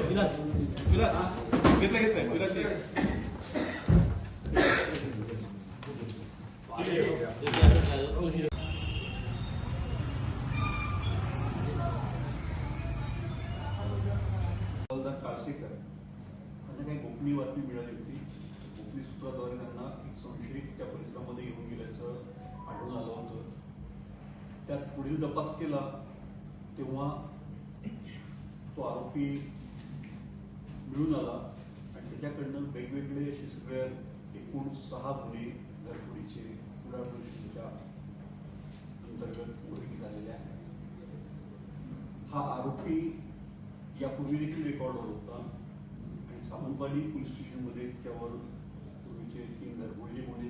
विलास विलास घेतलं घेतलंय विलास ये. हवालदार काळसेकर काही गोपनीय बातमी मिळाली होती. गोपनीय सूत्राद्वारे त्यांना एक संशयित त्या परिसरामध्ये येऊन गेल्याचं आढळून आलं होतं. त्यात पुढील तपास केला तेव्हा तो आरोपी मिळून आला आणि त्याच्याकडनं वेगवेगळे असे सगळे एकूण सहा गुन्हे घरपुरीचे कुडाळ पोलिसांच्या अंतर्गत उघडकीस झालेले आहेत. हा आरोपी यापूर्वी देखील रेकॉर्ड होत होता. आणि सावंतवाडी पोलीस स्टेशनमध्ये त्यावर पूर्वीचे तीन घरगुळले गुन्हे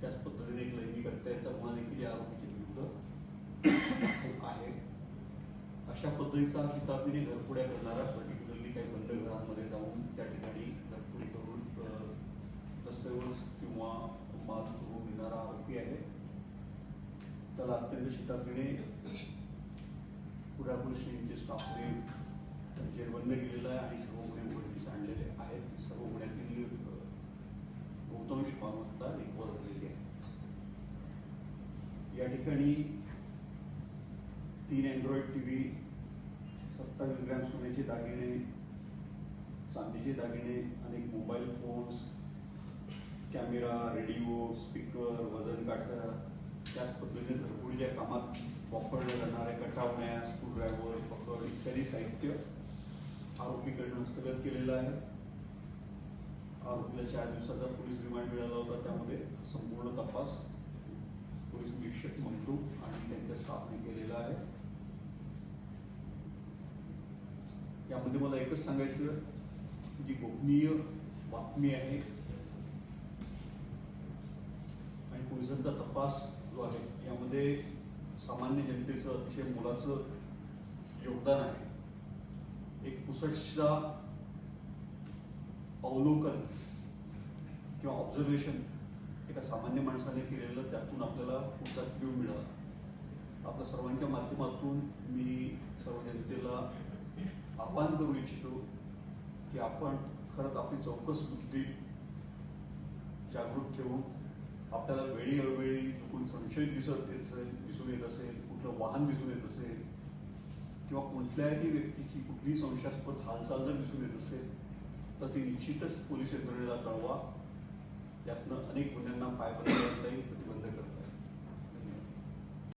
त्याच पद्धतीने एक लैंगिक हत्याचा गुन्हा देखील या आरोपीच्या विरुद्ध आहे. अशा पद्धतीचा शिताफीने घरपुड्या करणारा पर्टिक्युलरली काही बंद घरांमध्ये जाऊन त्या ठिकाणी घरपुडी करून दस्तऐवज किंवा माल चोरून घेणारा आरोपी आहे. त्याला अत्यंत शिताफीने पुढ्या पोलीस स्टेशनचे स्टाफने जेरबंद केलेलं आहे आणि सर्व गुन्हे उघडकीस आणलेले आहेत सर्व गुन्ह्यातील बहुतांश मालमत्ता रिकवर झालेली आहे. या ठिकाणी तीन अँड्रॉइड टी व्ही सत्तावीस ग्रॅम सोन्याचे दागिने चांदीचे दागिने अनेक mobile phones camera radio speaker वजन काटा त्याच पद्धतीने घरगुडीच्या कामात वापरल्या जाणाऱ्या कटावण्या स्क्रूड्रायव्हर पकड इत्यादी साहित्य आरोपीकडनं हस्तगत केलेलं आहे. आरोपीला चार दिवसाचा पोलीस रिमांड मिळाला होता. त्यामध्ये संपूर्ण तपास पोलीस निरीक्षक मंटू आणि त्यांच्या स्टाफने केलेला आहे. यामध्ये मला एकच सांगायचं जी गोपनीय बातमी आहे आणि पोलिसांचा तपास जो आहे यामध्ये सामान्य जनतेचं अतिशय मोलाचं योगदान आहे. एक पुसटचा अवलोकन किंवा ऑब्झर्वेशन एका सामान्य माणसाने केलेलं त्यातून आपल्याला पुढचा क्यू मिळाला. आपल्या सर्वांच्या माध्यमातून मी सर्व जनतेला आवाहन करू इच्छितो की आपण खरंच आपली चौकस बुद्धी जागृत ठेवून आपल्याला वेळी अवेळी चुकून संशय दिसत असेल दिसून येत असेल कुठलं वाहन दिसून येत असेल किंवा कोणत्याही व्यक्तीची कुठलीही संशयास्पद हालचाल जर दिसून येत असेल तर ती निश्चितच पोलीस यंत्रणेला कळवा यातनं अनेक गुन्ह्यांना पाय पडता येईल प्रतिबंध करता येईल.